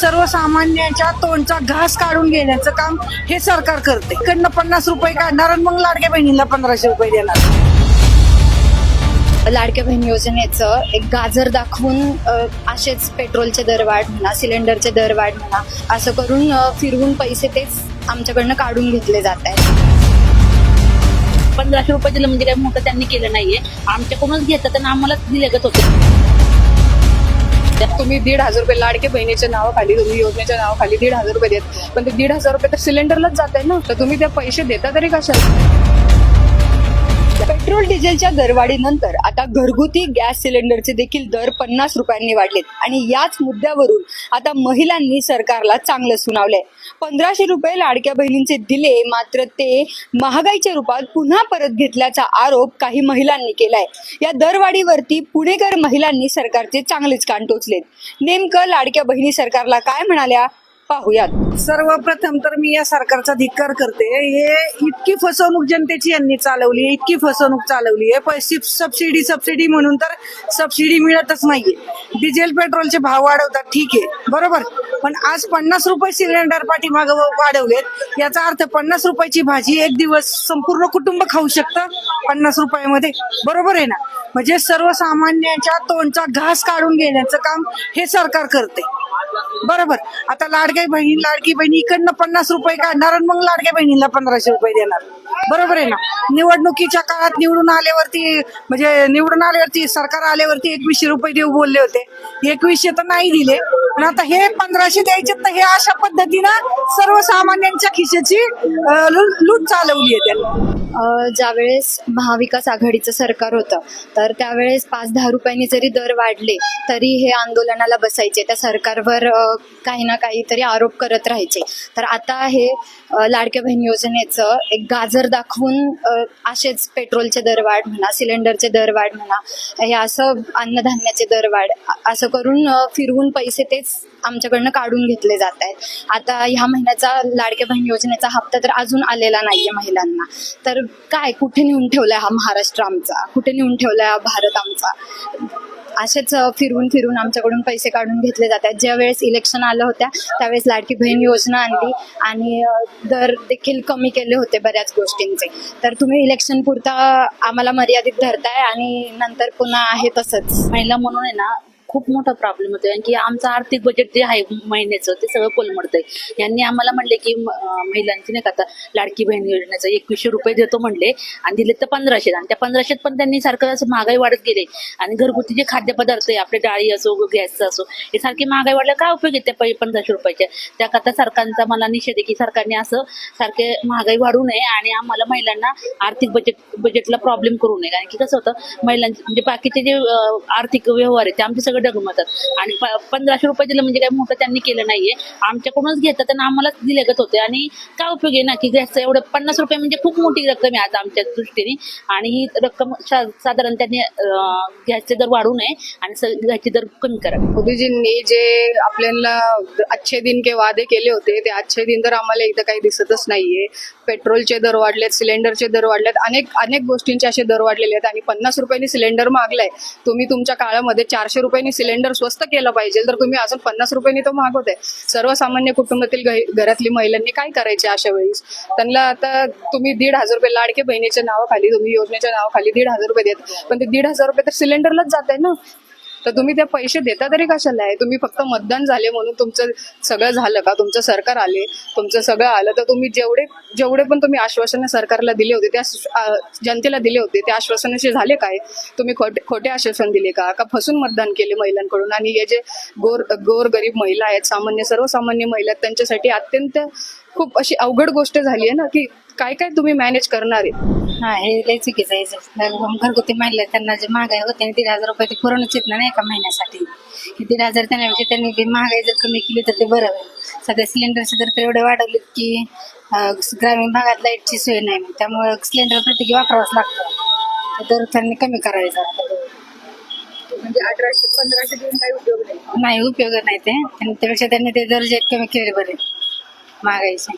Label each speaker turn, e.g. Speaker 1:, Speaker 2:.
Speaker 1: सर्वसामान्यांच्या तोंडचा घास काढून घेण्याचं काम हे सरकार करते. इकडनं पन्नास रुपये काढणार आणि मग लाडक्या बहिणीला पंधराशे रुपये देणार.
Speaker 2: लाडक्या बहीण योजनेचं एक गाजर दाखवून असेच पेट्रोलचे दरवाढ म्हणा सिलेंडरचे दरवाढ म्हणा असं करून फिरवून पैसे तेच आमच्याकडनं काढून घेतले जात आहेत.
Speaker 3: पंधराशे रुपये दिलं म्हणजे काही मोठं त्यांनी केलं नाहीये. आमच्याकडूनच घेतात आणि आम्हालाच दिलेगत होते
Speaker 4: तुम्ही दीड हजार रुपये लाडके बहिणीच्या नावाखाली तुम्ही योजनेच्या नावाखाली दीड हजार रुपये देत. पण ते दीड हजार रुपये तर सिलेंडरलाच जात आहे ना? तर तुम्ही ते पैसे देता तरी कशाला?
Speaker 2: डिझेलच्या दरवाढीनंतर आता घरगुती गॅस सिलेंडरचे देखील दर पन्नास रुपयांनी वाढलेत. आणि याच मुद्द्यावरून आता महिलांनी सरकारला चांगलं सुनावलंय. पंधराशे रुपये लाडक्या बहिणींचे दिले मात्र ते महागाईच्या रूपात पुन्हा परत घेतल्याचा आरोप काही महिलांनी केलाय. या दरवाढीवरती पुणेकर महिलांनी सरकारचे चांगलेच कान टोचलेत. नेमकं लाडक्या बहिणी सरकारला काय म्हणाल्या? पाहूयात.
Speaker 1: सर्वप्रथम तर मी या सरकारचा धिक्कार करते. हे इतकी फसवणूक जनतेची यांनी चालवली आहे इतकी फसवणूक चालवली. आहे पैसे सबसिडी सबसिडी म्हणून तर सबसिडी मिळतच नाहीये. डिझेल पेट्रोलचे भाव वाढवतात ठीक. आहे बरोबर? पण आज पन्नास रुपये सिलेंडर पाठीमाग वाढवलेत. याचा अर्थ पन्नास रुपयाची भाजी एक दिवस संपूर्ण कुटुंब खाऊ शकतं पन्नास रुपयामध्ये. बरोबर आहे ना? म्हणजे सर्वसामान्यांच्या तोंडचा घास काढून घेण्याचं काम हे सरकार करते. बरोबर. आता लाडक्या बहिणी लाडकी बहिणी इकडनं पन्नास रुपये काढणार आणि मग लाडक्या बहिणीला पंधराशे रुपये देणार. बरोबर आहे ना? निवडणुकीच्या काळात निवडून आल्यावरती म्हणजे निवडून आल्यावरती सरकार आल्यावरती एकवीसशे रुपये देऊ बोलले होते. एकवीसशे तर नाही दिले. पण आता हे पंधराशे द्यायचे तर हे अशा पद्धतीनं सर्वसामान्यांच्या खिशाची लूट चालवली आहे त्यांनी.
Speaker 2: ज्यावेळेस महाविकास आघाडीचं सरकार होतं तर त्यावेळेस पाच दहा रुपयांनी जरी दर वाढले तरी हे आंदोलनाला बसायचे. त्या सरकारवर काही ना काहीतरी आरोप करत राहायचे. तर आता हे लाडक्या बहीण योजनेचं एक गाजर दाखवून असेच पेट्रोलचे दरवाढ म्हणा सिलेंडरचे दरवाढ म्हणा हे असं अन्नधान्याचे दरवाढ असं करून फिरवून पैसे तेच आमच्याकडनं काढून घेतले जात आहेत. आता ह्या महिन्याचा लाडक्या बहीण योजनेचा हप्ता तर अजून आलेला नाहीये महिलांना. तर काय कुठे नेऊन ठेवलाय हा महाराष्ट्र आमचा? कुठे नेऊन ठेवलाय हा भारत आमचा? असेच फिरून फिरून आमच्याकडून पैसे काढून घेतले जातात. ज्या वेळेस इलेक्शन आलं होत्या त्यावेळेस लाडकी बहीण योजना आणली आणि दर देखील कमी केले होते बऱ्याच गोष्टींचे. तर तुम्ही इलेक्शन पुरता आम्हाला मर्यादित धरताय आणि नंतर पुन्हा आहे तसंच.
Speaker 3: महिला म्हणून आहे ना खूप मोठा प्रॉब्लेम होतोय. कारण की आमचं आर्थिक बजेट जे आहे महिन्याचं ते सगळं कोलमडतंय. यांनी आम्हाला म्हणले की महिलांची नाही का आता लाडकी बहीण योजनेचं एकवीसशे रुपये देतो म्हणले आणि दिले तर पंधराशे आणि त्या पंधराशेत पण त्यांनी सारखं असं महागाई वाढत गेले. आणि घरगुती जे खाद्यपदार्थ आहे आपले डाळी असो गॅसचं असो हे सारखी महागाई वाढल्या काय उपयोग आहे त्या पंधराशे रुपयाच्या त्याकरता सरकारचा मला निषेध आहे की सरकारने असं सारखे महागाई वाढू नये आणि आम्हाला महिलांना आर्थिक बजेट बजेटला प्रॉब्लेम करू नये. कारण की कसं होतं महिलांचे म्हणजे बाकीचे जे आर्थिक व्यवहार आहे ते आमचे सगळे डगमतात आणि पंधराशे रुपये दिलं म्हणजे काही मोठं त्यांनी केलं नाहीये. आमच्याकडूनच घेतात आणि आम्हालाच दिले गत होते. आणि काय उपयोग आहे ना की गॅसचं एवढं पन्नास रुपये म्हणजे खूप मोठी रक्कम आहे आज आमच्या दृष्टीने. आणि ही रक्कम साधारण त्यांनी गॅसचे दर वाढू नये आणि गॅसचे दर कमी करा.
Speaker 4: मोदीजींनी जे आपल्याला अच्छे दिन के वादे केले होते ते अच्छे दिन तर आम्हाला इथं काही दिसतच नाहीये. पेट्रोलचे दर वाढलेत सिलेंडरचे दर वाढलेत अनेक अनेक गोष्टींचे असे दर वाढलेले आहेत. आणि पन्नास रुपयांनी सिलेंडर मागलाय. तुम्ही तुमच्या काळामध्ये चारशे रुपयांनी सिलेंडर स्वस्त केलं पाहिजे. तर तुम्ही अजून पन्नास रुपयांनी तो मागवताय. सर्वसामान्य कुटुंबातील घरातली महिलांनी काय करायचे अशा वेळेस? त्यांना आता तुम्ही दीड हजार रुपये लाडके बहिणीच्या नावाखाली तुम्ही योजनेच्या नावाखाली दीड हजार रुपये देत. पण ते दीड हजार रुपये तर सिलेंडरलाच जात आहे ना? तर तुम्ही ते पैसे देता तरी कशाला आहे? तुम्ही फक्त मतदान झाले म्हणून तुमचं सगळं झालं का? तुमचं सरकार आले तुमचं सगळं आलं तर तुम्ही जेवढे जेवढे पण तुम्ही आश्वासनं सरकारला दिले होते त्या जनतेला दिले होते त्या आश्वासनाचे झाले काय? तुम्ही खोटे खोटे आश्वासन दिले का? का फसून मतदान केले महिलांकडून? आणि हे जे गोर गोर गरीब महिला आहेत सामान्य सर्वसामान्य महिला आहेत त्यांच्यासाठी अत्यंत खूप अशी अवघड गोष्ट झाली आहे ना की काय काय तुम्ही मॅनेज करणार आहे?
Speaker 5: हा हे लय चुकीचं आहे. जर घरगुती महिला त्यांना जे महागाई होते आणि दीड हजार रुपये ते पुरवणच येत नाही एका महिन्यासाठी. हे दीड हजार त्यांना त्यांनी ती महागाई जर कमी केली तर ते बरं होईल. सध्या सिलेंडरचे दर तर एवढे वाढवलेत की ग्रामीण भागात लाईटची सोय नाही. त्यामुळे सिलेंडर प्रत्येकी वापरावंच लागतं. ते दर त्यांनी कमी करायचा
Speaker 4: म्हणजे अठराशे पंधराशे देऊन काही उपयोग नाही.
Speaker 5: नाही उपयोग नाही ते. त्यापेक्षा त्यांनी ते दर जे कमी केले बरे. महागाईचे.